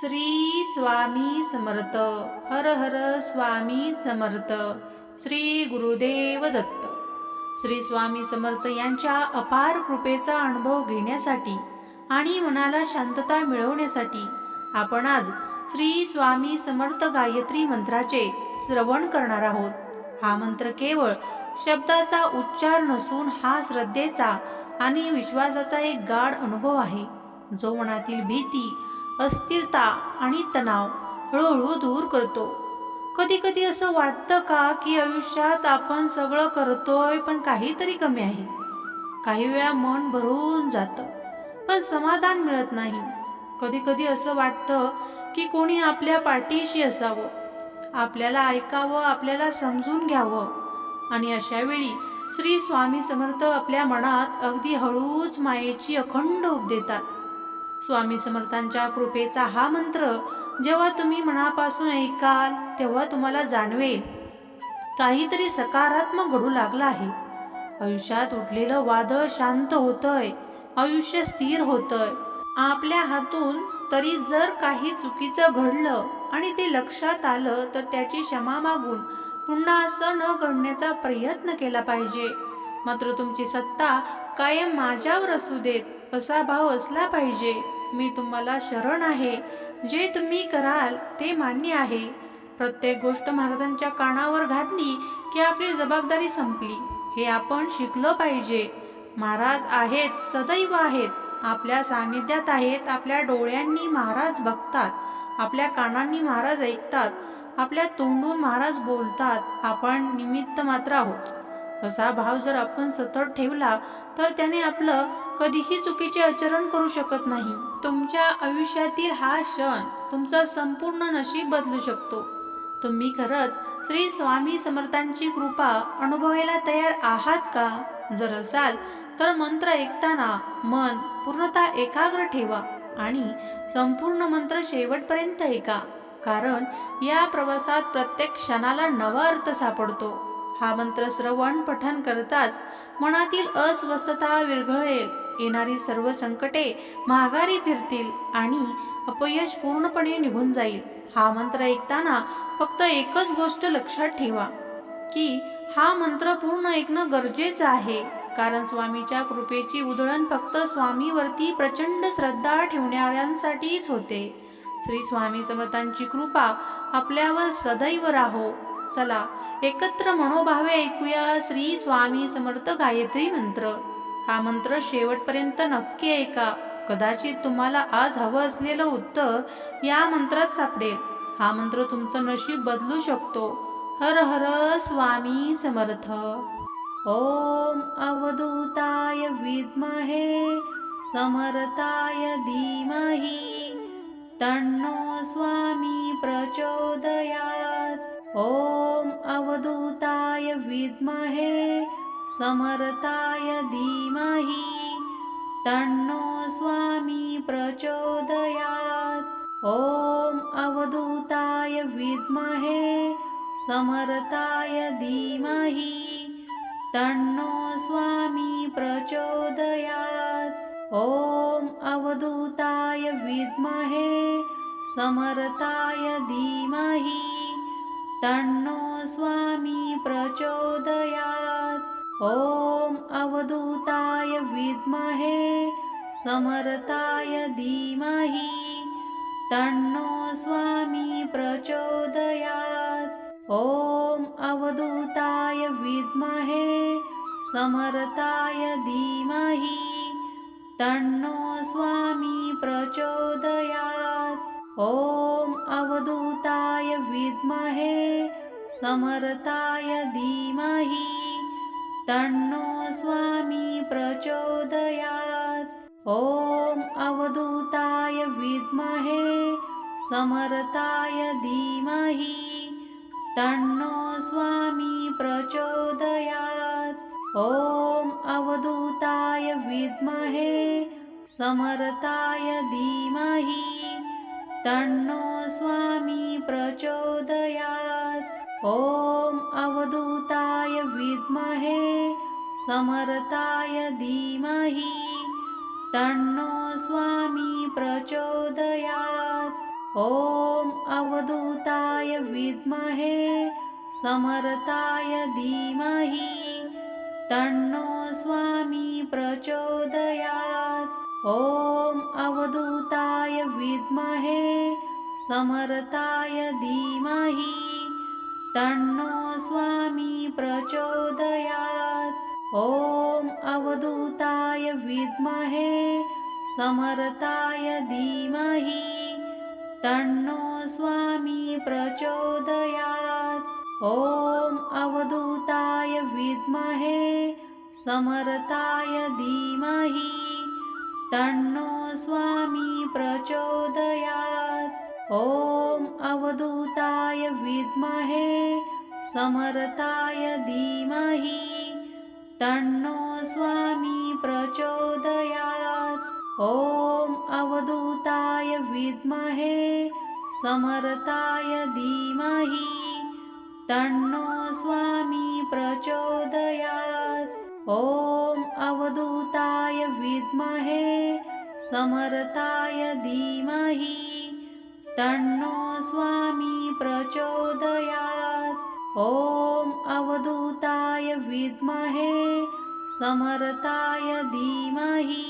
श्री स्वामी समर्थ. हर हर स्वामी समर्थ. श्री गुरुदेव दत्त. श्री स्वामी समर्थ यांच्या अपार कृपेचा अनुभव घेण्यासाठी आणि मनाला शांतता मिळवण्यासाठी आपण आज श्री स्वामी समर्थ गायत्री मंत्राचे श्रवण करणार आहोत. हा मंत्र केवळ शब्दाचा उच्चार नसून हा श्रद्धेचा आणि विश्वासाचा एक गाढ अनुभव आहे. जो मनातील भीती अस्थिरता आणि तणाव हळूहळू दूर करतो. कधी कधी असं वाटतं का की आयुष्यात आपण सगळं करतोय पण काहीतरी कमी आहे? काही वेळा मन भरून जातं पण समाधान मिळत नाही. कधी कधी असं वाटतं की कोणी आपल्या पाठीशी असावं आपल्याला ऐकावं आपल्याला समजून घ्यावं. आणि अशा वेळी श्री स्वामी समर्थ आपल्या मनात अगदी हळूच मायेची अखंड उप देतात. स्वामी समर्थांच्या कृपेचा हा मंत्र जेव्हा तुम्ही मनापासून ऐकाल तेव्हा तुम्हाला जाणवेल. काहीतरी सकारात्मक घडू लागलं आहे. आयुष्यात उठलेलं वादळ शांत होतंय. आयुष्य स्थिर होतंय. आपल्या हातून तरी जर काही चुकीचं घडलं आणि ते लक्षात आलं तर त्याची क्षमा मागून पुन्हा असं न घडण्याचा प्रयत्न केला पाहिजे. मात्र तुमची सत्ता कायम माझ्यावर असू देत असा भाव असला पाहिजे. मी तुम्हाला शरण आहे. जे तुम्ही कराल ते मान्य आहे. प्रत्येक गोष्ट महाराजांच्या कानावर घातली की आपली जबाबदारी संपली. हे आपण शिकलं पाहिजे. महाराज आहेत सदैव आहेत. आपल्या सानिध्यात आहेत आपल्या डोळ्यांनी महाराज बघतात. आपल्या कानांनी महाराज ऐकतात. आपल्या तोंडून महाराज बोलतात. आपण निमित्त मात्र आहोत. असा भाव जर आपण सतत ठेवला तर त्याने आपलं कधीही चुकीचे आचरण करू शकत नाही. तुमच्या आयुष्यातील हा क्षण तुमचं संपूर्ण नशीब बदलू शकतो. तुम्ही खरंच श्री स्वामी समर्थांची कृपा अनुभवायला तयार आहात का? जर असाल तर मंत्र ऐकताना मन पूर्णतः एकाग्र ठेवा आणि संपूर्ण मंत्र शेवटपर्यंत ऐका. कारण या प्रवासात प्रत्येक क्षणाला नवा अर्थ सापडतो. हा मंत्र श्रवण पठन करताच मनातील अस्वस्थता विरघळेल येणारी सर्व संकटे माघारी फिरतील आणि अपयश पूर्णपणे निघून जाईल. हा मंत्र ऐकताना फक्त एकच गोष्ट लक्षात ठेवा की हा मंत्र पूर्ण ऐकणं गरजेचं आहे. कारण स्वामीच्या कृपेची उधळण फक्त स्वामीवरती प्रचंड श्रद्धा ठेवणाऱ्यांसाठीच होते. श्री स्वामी समर्थांची कृपा आपल्यावर सदैव राहो. चला एकत्र मनोभावे ऐकूया श्री स्वामी समर्थ गायत्री मंत्र. हा मंत्र शेवटपर्यंत नक्की ऐका. कदाचित तुम्हाला आज हवं असलेलं उत्तर या मंत्रात सापडेल. हा मंत्र तुमचं नशीब बदलू शकतो. हर हर स्वामी समर्थ. ओम अवधूताय विद्महे समर्थाय धीमहि तन्नो स्वामी प्रचोदयात्. ॐ अवधूताय विद्महे समर्थाय धीमहि तन्नो स्वामी प्रचोदयात्। ॐ अवधूताय विद्महे समर्थाय धीमहि तन्नो स्वामी प्रचोदयात्। ॐ अवधूताय विद्महे समर्थाय धीमहि तन्नो स्वामी प्रचोदयात्। ॐ अवधूताय विद्महे समर्थाय धीमहि तन्नो स्वामी प्रचोदयात्। ॐ अवधूताय विद्महे समर्थाय धीमहि तन्नो स्वामी प्रचोदयात् ॐ अवधूताय विद्महे समर्थाय धीमहि तन्नो स्वामी प्रचोदयात्। ॐ अवधूताय विद्महे समर्थाय धीमहि तन्नो स्वामी प्रचोदयात्। ॐ अवधूताय विद्महे समर्थाय धीमहि तन्नो स्वामी प्रचोदयात्। ॐ अवधूताय विद्महे समर्थाय धीमहि। तन्नो स्वामी प्रचोदयात्। ॐ अवधूताय विद्महे समर्थाय धीमहि। तन्नो स्वामी प्रचोदयात्। ॐ अवधूताय विद्महे समर्थाय धीमहि तन्नो स्वामी प्रचोदयात्। ॐ अवधूताय विद्महे समर्थाय धीमहि तन्नो स्वामी प्रचोदयात्। ॐ अवधूताय विद्महे समर्थाय धीमहि तन्नो स्वामी प्रचोदयात्। ॐ अवधूताय विद्महे समर्थाय धीमहि तन्नो स्वामी प्रचोदयात्। ॐ अवधूताय विद्महे समर्थाय धीमहि तन्नो स्वामी प्रचोदयात् ॐ अवधूताय विद्महे समर्थाय धीमहि तन्नो स्वामी प्रचोदयात्। ॐ अवधूताय विद्महे समर्थाय धीमहि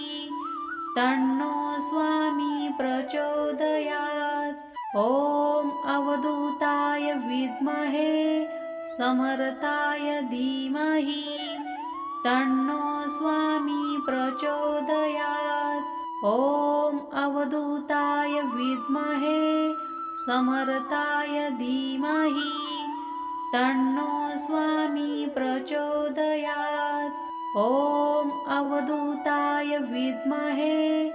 तन्नो स्वामी प्रचोदयात्। ॐ अवधूताय विद्महे समर्थाय धीमहि तन्नो स्वामी प्रचोदयात्। ॐ अवधूताय विद्महे समर्थाय धीमहि। तन्नो स्वामी प्रचोदयात्। ॐ अवधूताय विद्महे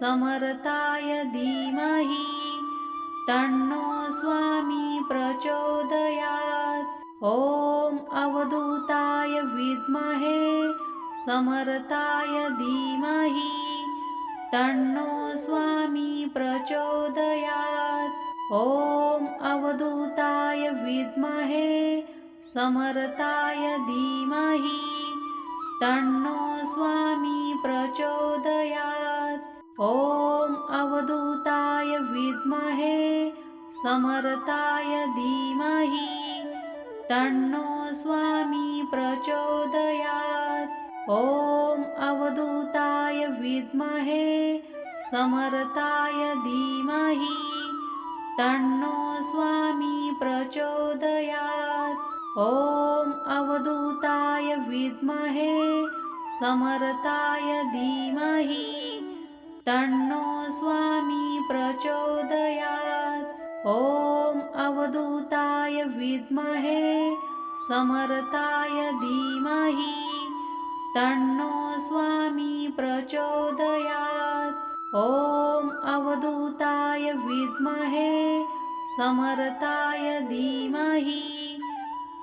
समर्थाय धीमहि। तन्नो स्वामी प्रचोदयात्। ॐ अवधूताय विद्महे समर्थाय धीमहि तन्नो स्वामी प्रचोदयात्। ॐ अवधूताय विद्महे समर्थाय धीमहि तन्नो स्वामी प्रचोदयात्। ॐ अवधूताय विद्महे समर्थाय धीमहि तन्नो स्वामी प्रचोदयात्। ॐ अवधूताय विद्महे समर्थाय धीमहि। तन्नो स्वामी प्रचोदयात्। ॐ अवधूताय विद्महे समर्थाय धीमहि। तन्नो स्वामी प्रचोदयात्। ॐ अवधूताय विद्महे समर्थाय धीमहि तन्नो स्वामी प्रचोदयात्। ॐ अवधूताय विद्महे समर्थाय धीमहि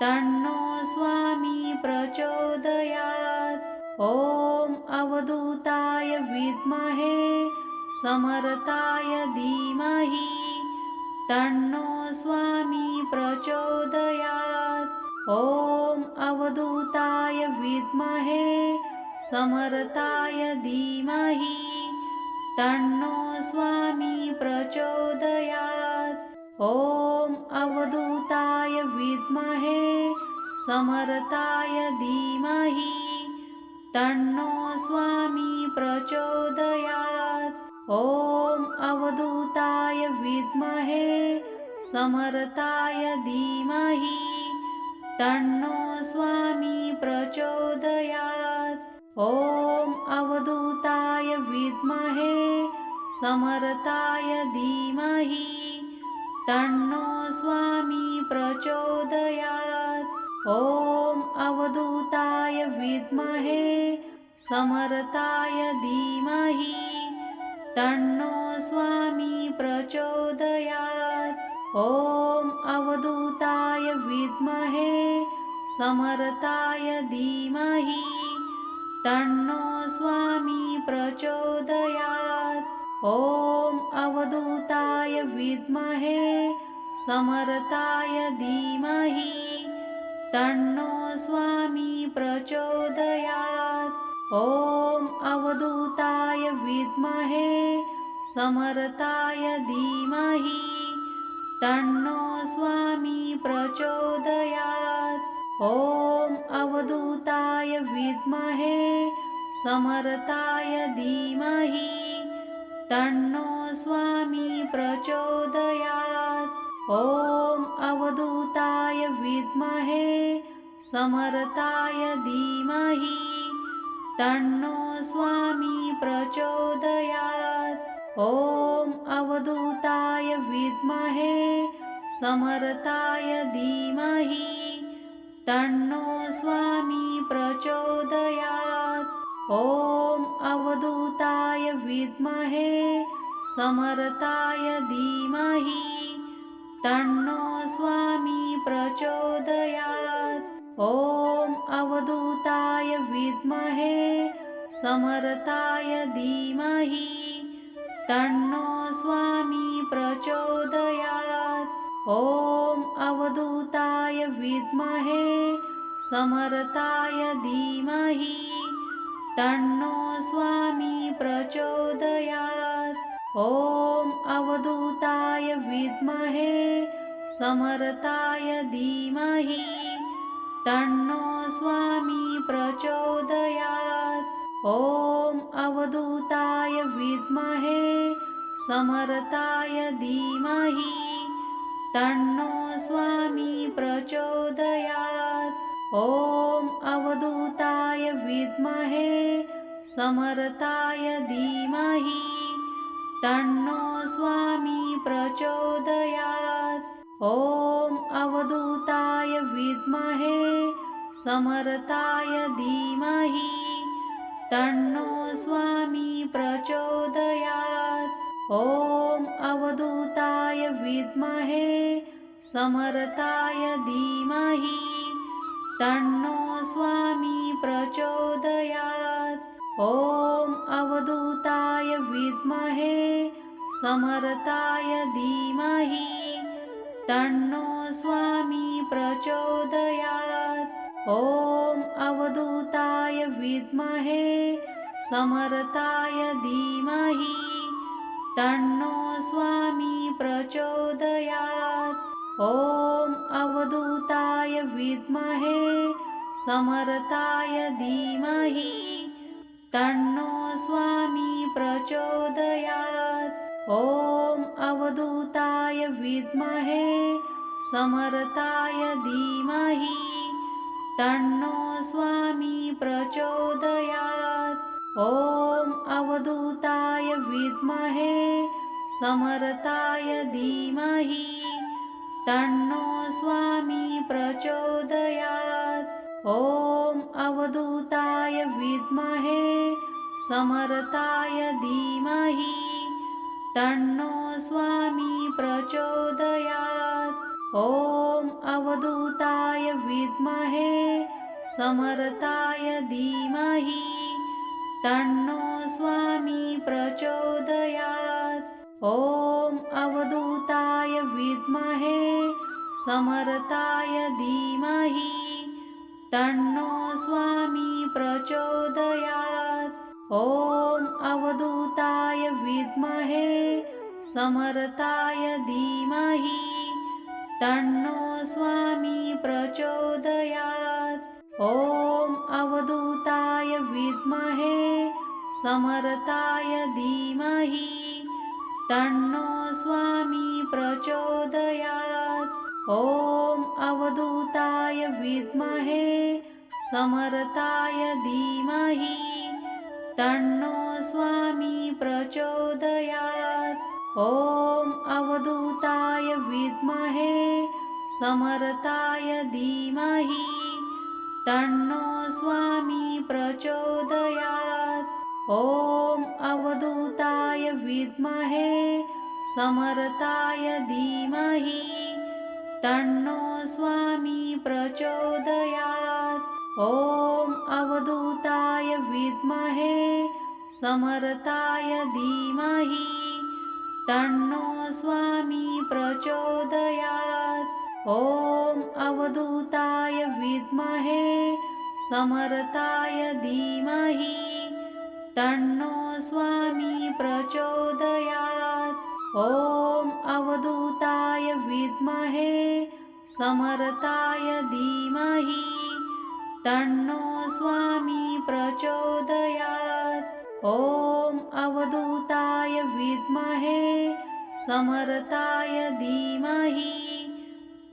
तन्नो स्वामी प्रचोदयात्। ॐ अवधूताय विद्महे समर्थाय धीमहि तन्नो स्वामी प्रचोदयात्। ॐ अवधूताय विद्महे समर्थाय धीमहि। तन्नो स्वामी प्रचोदयात्। ॐ अवधूताय विद्महे समर्थाय धीमहि। तन्नो स्वामी प्रचोदयात्। ॐ अवधूताय विद्महे समर्थाय धीमहि तन्नो स्वामी प्रचोदयात्। ॐ अवधूताय विद्महे समर्थाय धीमहि तन्नो स्वामी प्रचोदयात्। ॐ अवधूताय विद्महे समर्थाय धीमहि तन्नो स्वामी प्रचोदयात्। ॐ अवधूताय विद्महे समर्थाय धीमहि। तन्नो स्वामी प्रचोदयात्। ॐ अवधूताय विद्महे समर्थाय धीमहि। तन्नो स्वामी प्रचोदयात्। ॐ अवधूताय विद्महे समर्थाय धीमहि तन्नो स्वामी प्रचोदयात्। ॐ अवधूताय विद्महे समर्ताय धीमहि तन्नो स्वामी प्रचोदयात्। ॐ अवधूताय विद्महे समर्ताय धीमहि तन्नो स्वामी प्रचोदयात्। ॐ अवधूताय विद्महे समरताय धीमहि। तन्नो स्वामी प्रचोदयात्। ॐ अवधूताय विद्महे समर्ताय धीमहि। तन्नो स्वामी प्रचोदयात्। ॐ अवधूताय विद्महे समरताय धीमहि तन्नो स्वामी प्रचोदयात्। ॐ अवधूताय विद्महे समरताय धीमहि तन्नो स्वामी प्रचोदयात्। ॐ अवधूताय विद्महे समरताय धीमहि तन्नो स्वामी प्रचोदयात्। ॐ अवधूताय विद्महे समर्ताय धीमहि। तन्नो स्वामी प्रचोदयात्। ॐ अवधूताय विद्महे समर्ताय धीमहि। तन्नो स्वामी प्रचोदयात्। ॐ अवधूताय विद्महे समरताय धीमहि तन्नो स्वामी प्रचोदयात्। ॐ अवधूताय विद्महे समरताय धीमहि तन्नो स्वामी प्रचोदयात्। ॐ अवधूताय विद्महे समरताय धीमहि तन्नो स्वामी प्रचोदयात्। ॐ अवधूताय विद्महे समरताय धीमहि। तन्नो स्वामी प्रचोदयात्। ॐ अवधूताय विद्महे समरताय धीमहि। तन्नो स्वामी प्रचोदयात्। ॐ अवधूताय विद्महे समरताय धीमहि तन्नो स्वामी प्रचोदयात्। ॐ अवधूताय विद्महे समरताय धीमहि तन्नो स्वामी प्रचोदयात्। ॐ अवधूताय विद्महे समरताय धीमहि तन्नो स्वामी प्रचोदयात्। ॐ अवधूताय विद्महे समरताय धीमहि। तन्नो स्वामी प्रचोदयात्। ॐ अवधूताय विद्महे समरताय धीमहि। तन्नो स्वामी प्रचोदयात्। ॐ अवधूताय विद्महे समरताय धीमहि तन्नो स्वामी प्रचोदयात्। ॐ अवधूताय विद्महे समरताय धीमहि तन्नो स्वामी प्रचोदयात्। ॐ अवधूताय विद्महे समरताय धीमहि। तन्नो स्वामी प्रचोदयात्। ॐ अवधूताय विद्महे समर्ताय धीमहि। तन्नो स्वामी प्रचोदयात्। ॐ अवधूताय विद्महे समर्ताय धीमहि। तन्नो स्वामी प्रचोदयात् ॐ अवधूताय विद्महे समरताय धीमहि तन्नो स्वामी प्रचोदयात्। ॐ अवधूताय विद्महे समरताय धीमहि तन्नो स्वामी प्रचोदयात्। ॐ अवधूताय विद्महे समरताय धीमहि तन्नो स्वामी प्रचोदयात्। ॐ अवधूताय विद्महे समरताय धीमहि।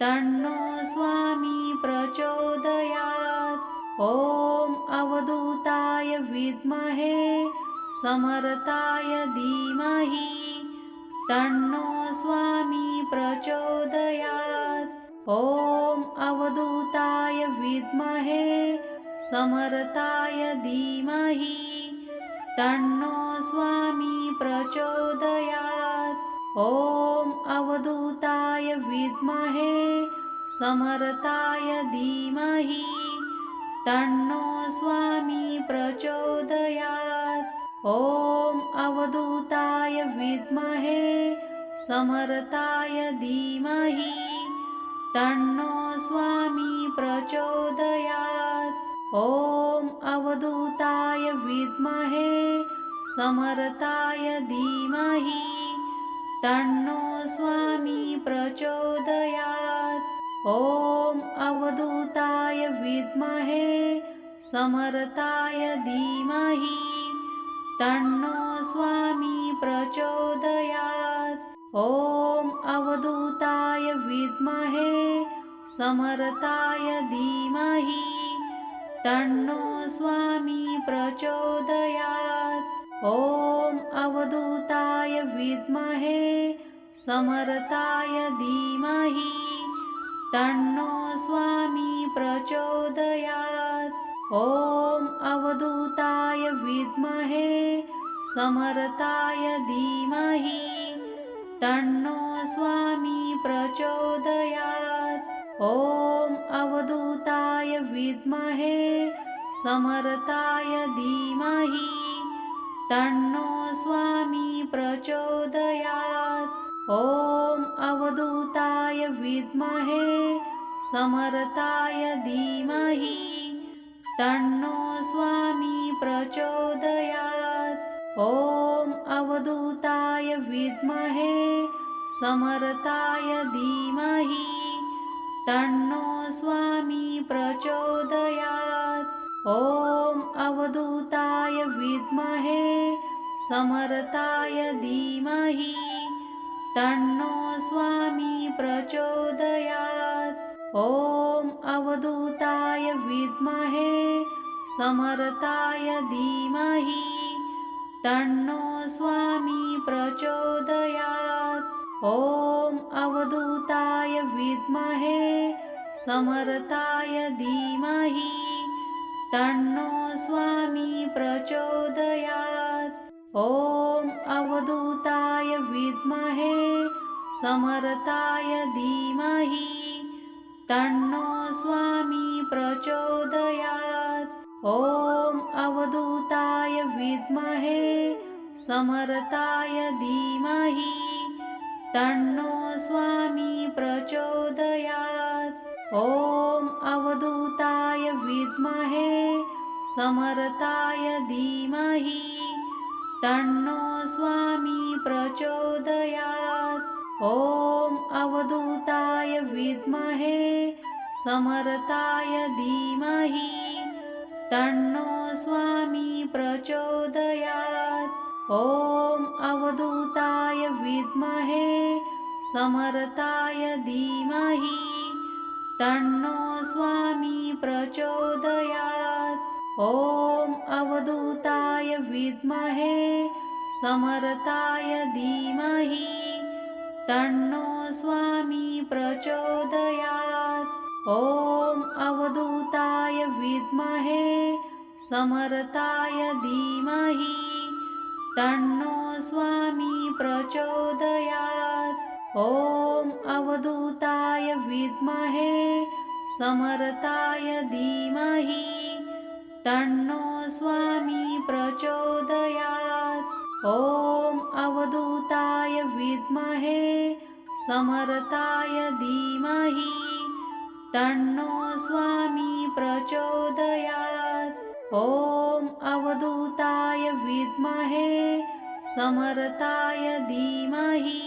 तन्नो स्वामी प्रचोदयात्। ॐ अवधूताय विद्महे समरताय धीमहि। तन्नो स्वामी प्रचोदयात्। ॐ अवधूताय विद्महे समर्थाय धीमहि तन्नो स्वामी प्रचोदयात्। ॐ अवधूताय विद्महे समर्थाय धीमहि तन्नो स्वामी प्रचोदयात्। ॐ अवधूताय विद्महे समर्थाय धीमहि तन्नो स्वामी प्रचोदयात्। ॐ अवधूताय विद्महे समर्ताय धीमहि। तन्नो स्वामी प्रचोदयात्। ॐ अवधूताय विद्महे समर्ताय धीमहि। तन्नो स्वामी प्रचोदयात् ॐ अवधूताय विद्महे समरताय धीमहि तन्नो स्वामी प्रचोदयात्। ॐ अवधूताय विद्महे समरताय धीमहि तन्नो स्वामी प्रचोदयात्। ॐ अवधूताय विद्महे समरताय धीमहि तन्नो स्वामी प्रचोदयात्। ॐ अवधूताय विद्महे समरताय धीमहि। तन्नो स्वामी प्रचोदयात्। ॐ अवधूताय विद्महे समरताय धीमहि। तन्नो स्वामी प्रचोदयात्। ॐ अवधूताय विद्महे समरताय धीमहि तन्नो स्वामी प्रचोदयात्। ॐ अवधूताय विद्महे समरताय धीमहि तन्नो स्वामी प्रचोदयात्। ॐ अवधूताय विद्महे समरताय धीमहि तन्नो स्वामी प्रचोदयात्। ॐ अवधूताय विद्महे समरताय धीमहि। तन्नो स्वामी प्रचोदयात्। ॐ अवधूताय विद्महे समर्ताय धीमहि। तन्नो स्वामी प्रचोदयात्। ॐ अवधूताय विद्महे समरताय धीमहि तन्नो स्वामी प्रचोदयात्। ॐ अवधूताय विद्महे समरताय धीमहि तन्नो स्वामी प्रचोदयात्। ॐ अवधूताय विद्महे समरताय धीमहि तन्नो स्वामी प्रचोदयात्। ॐ अवधूताय विद्महे समरताय धीमहि। तन्नो स्वामी प्रचोदयात्। ॐ अवधूताय विद्महे समरताय धीमहि। तन्नो स्वामी प्रचोदयात्। ॐ अवधूताय विद्महे समरताय धीमहि तन्नो स्वामी प्रचोदयात्। ॐ अवधूताय विद्महे समरताय धीमहि तन्नो स्वामी प्रचोदयात्। ॐ अवधूताय विद्महे समरताय धीमहि। तन्नो स्वामी प्रचोदयात्। ॐ अवधूताय विद्महे समर्थाय धीमहि।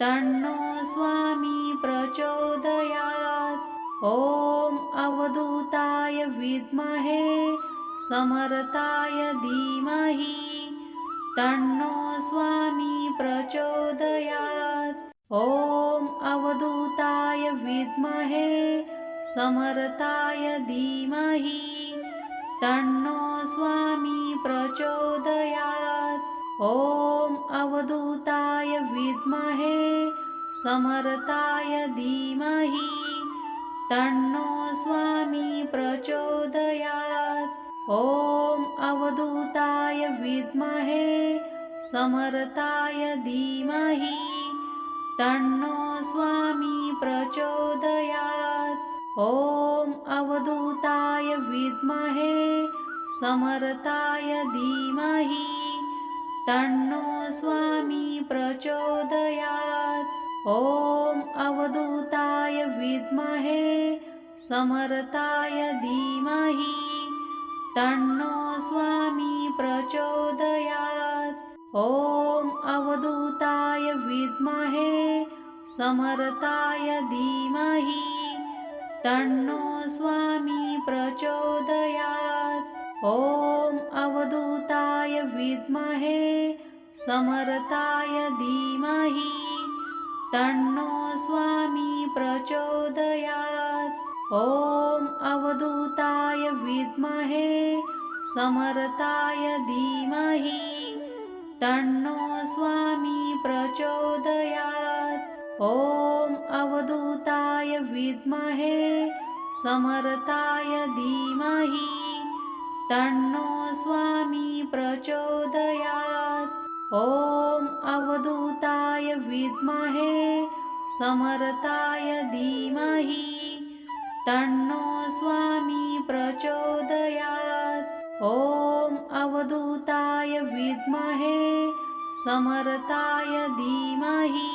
तन्नो स्वामी प्रचोदयात्। ॐ अवधूताय विद्महे समर्थाय धीमहि। तन्नो स्वामी प्रचोदयात्। ॐ अवधूताय विद्महे समरताय धीमहि तन्नो स्वामी प्रचोदयात्। ॐ अवधूताय विद्महे समरताय धीमहि तन्नो स्वामी प्रचोदयात्। ॐ अवधूताय विद्महे समरताय धीमहि तन्नो स्वामी प्रचोदयात्। ॐ अवधूताय विद्महे समर्थाय धीमहि। तन्नो स्वामी प्रचोदयात्। ॐ अवधूताय विद्महे समर्थाय धीमहि। तन्नो स्वामी प्रचोदयात्। ॐ अवधूताय विद्महे समरताय धीमहि तन्नो स्वामी प्रचोदयात्। ॐ अवधूताय विद्महे समरताय धीमहि तन्नो स्वामी प्रचोदयात्। ॐ अवधूताय विद्महे समरताय धीमहि तन्नो स्वामी प्रचोदयात्। ॐ अवधूताय विद्महे समर्थाय धीमहि। तन्नो स्वामी प्रचोदयात्। ॐ अवधूताय विद्महे समर्थाय धीमहि। तन्नो स्वामी प्रचोदयात्। ॐ अवधूताय विद्महे समरताय धीमहि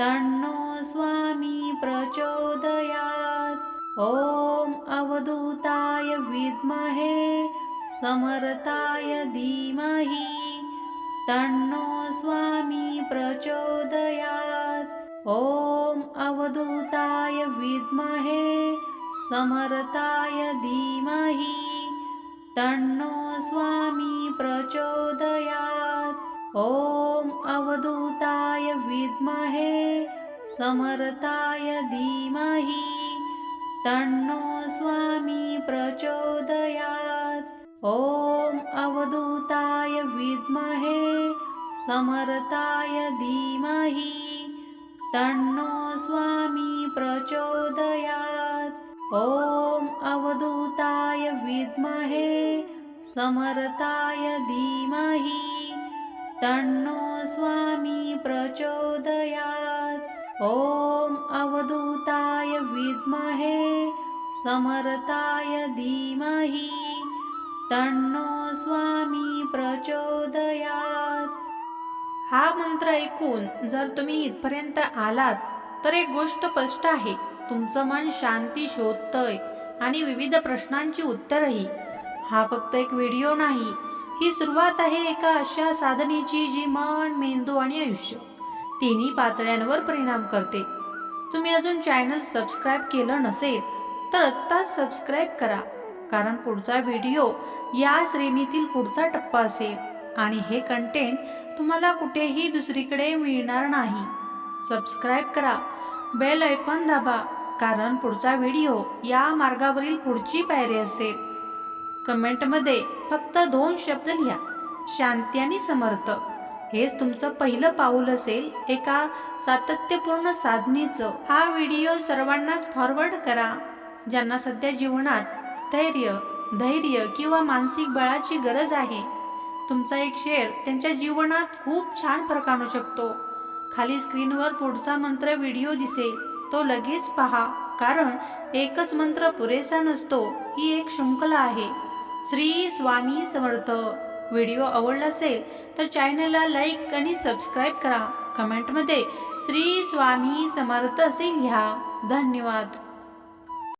तन्नो स्वामी प्रचोदयात्। ॐ अवधूताय विद्महे समरताय धीमहि तन्नो स्वामी प्रचोदयात्। ॐ अवधूताय विद्महे समरताय धीमहि तन्नो स्वामी प्रचोदयात्। ॐ अवधूताय विद्महे समर्थाय धीमहि। तन्नो स्वामी प्रचोदयात्। ॐ अवधूताय विद्महे समर्थाय धीमहि। तन्नो स्वामी प्रचोदयात्। ॐ अवधूताय विद्महे समर्थाय धीमहि तन्नो स्वामी प्रचोदयात्। ॐ अवधूताय विद्महे समर्थाय धीमहि तन्नो स्वामी प्रचोदयात्। हा मंत्र ऐकून जर तुम्ही इथपर्यंत आलात तर एक गोष्ट स्पष्ट आहे. तुमचं मन शांती शोधतंय आणि विविध प्रश्नांची उत्तरही. हा फक्त एक व्हिडिओ नाही ही सुरुवात आहे एका अशा साधनेची जी मन मेंदू आणि आयुष्य. तिन्ही पातळ्यांवर परिणाम करते. तुम्ही अजून चॅनल सबस्क्राईब केलं नसेल तर आत्ताच सबस्क्राईब करा कारण पुढचा व्हिडिओ या श्रेणीतील पुढचा टप्पा असेल आणि हे कंटेंट तुम्हाला कुठेही दुसरीकडे मिळणार नाही. सबस्क्राईब करा बेल ऐकॉन दाबा कारण पुढचा व्हिडिओ या मार्गावरील पुढची पायरी असेल. कमेंटमध्ये फक्त दोन शब्द लिहा. शांती आणि समर्थ. हेच तुमचं पहिलं पाऊल असेल. एका सातत्यपूर्ण साधनेचं हा व्हिडिओ सर्वांनाच फॉरवर्ड करा. ज्यांना सध्या जीवनात स्थैर्य धैर्य किंवा मानसिक बळाची गरज आहे तुमचा एक शेअर त्यांच्या जीवनात खूप छान फरक आणू शकतो. खाली स्क्रीनवर पुढचा मंत्र व्हिडिओ दिसेल. तो लगेच पहा कारण एकच मंत्र पुरेसा नसतो ही एक शृंखला आहे. श्री स्वामी समर्थ. व्हिडिओ आवडला असेल तर चॅनलला लाईक आणि सबस्क्राईब करा. कमेंटमध्ये श्री स्वामी समर्थ असे लिहा. धन्यवाद.